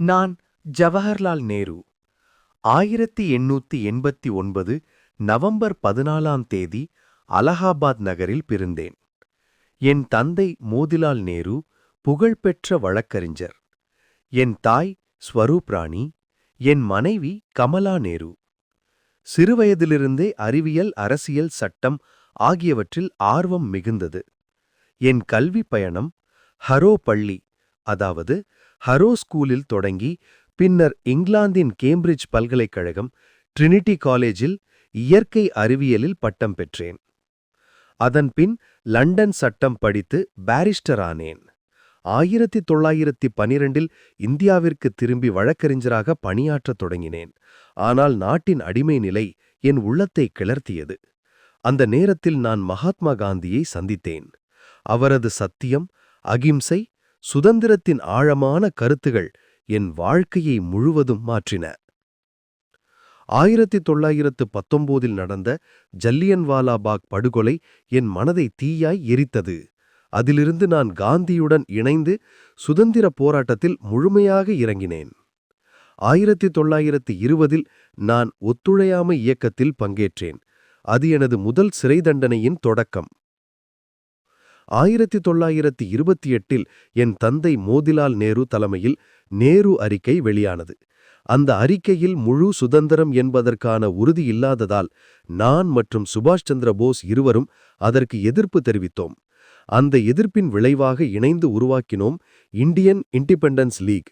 நான் ஜவஹர்லால் நேரு. ஆயிரத்தி எண்ணூத்தி எண்பத்தி ஒன்பது நவம்பர் பதினாலாம் தேதி அலகாபாத் நகரில் பிறந்தேன். என் தந்தை மோதிலால் நேரு புகழ்பெற்ற வழக்கறிஞர். என் தாய் ஸ்வரூப்ராணி என் மனைவி கமலா நேரு. சிறுவயதிலிருந்தே அறிவியல் அரசியல் சட்டம் ஆகியவற்றில் ஆர்வம் மிகுந்தது. என் கல்வி பயணம் ஹரோ பள்ளி அதாவது ஹரோ ஸ்கூலில் தொடங்கி பின்னர் இங்கிலாந்தின் கேம்பிரிட்ஜ் பல்கலைக்கழகம் ட்ரினிட்டி காலேஜில் இயற்கை அறிவியலில் பட்டம் பெற்றேன். அதன்பின் லண்டன் சட்டம் படித்து பாரிஸ்டர் ஆனேன். ஆயிரத்தி தொள்ளாயிரத்தி பனிரெண்டில் இந்தியாவிற்கு திரும்பி வழக்கறிஞராக பணியாற்றத் தொடங்கினேன். ஆனால் நாட்டின் அடிமை நிலை என் உள்ளத்தை கிளர்த்தியது. அந்த நேரத்தில் நான் மகாத்மா காந்தியை சந்தித்தேன். அவரது சத்தியம் அகிம்சை சுதந்திரத்தின் ஆழமான கருத்துகள் என் வாழ்க்கையை முழுவதும் மாற்றின. ஆயிரத்தி தொள்ளாயிரத்து பத்தொம்போதில் நடந்த ஜல்லியன்வாலா பாக் படுகொலை என் மனதை தீயாய் எரித்தது. அதிலிருந்து நான் காந்தியுடன் இணைந்து சுதந்திர போராட்டத்தில் முழுமையாக இறங்கினேன். ஆயிரத்தி தொள்ளாயிரத்து இருபதில் நான் ஒத்துழையாமை இயக்கத்தில் பங்கேற்றேன். அது எனது முதல் சிறை தண்டனையின் தொடக்கம். ஆயிரத்தி தொள்ளாயிரத்தி இருபத்தி எட்டில் என் தந்தை மோதிலால் நேரு தலைமையில் நேரு அறிக்கை வெளியானது. அந்த அறிக்கையில் முழு சுதந்திரம் என்பதற்கான உறுதி இல்லாததால் நான் மற்றும் சுபாஷ் சந்திர போஸ் இருவரும் அதற்கு எதிர்ப்பு தெரிவித்தோம். அந்த எதிர்ப்பின் விளைவாக இணைந்து உருவாக்கினோம் இந்தியன் இண்டிபெண்டன்ஸ் லீக்.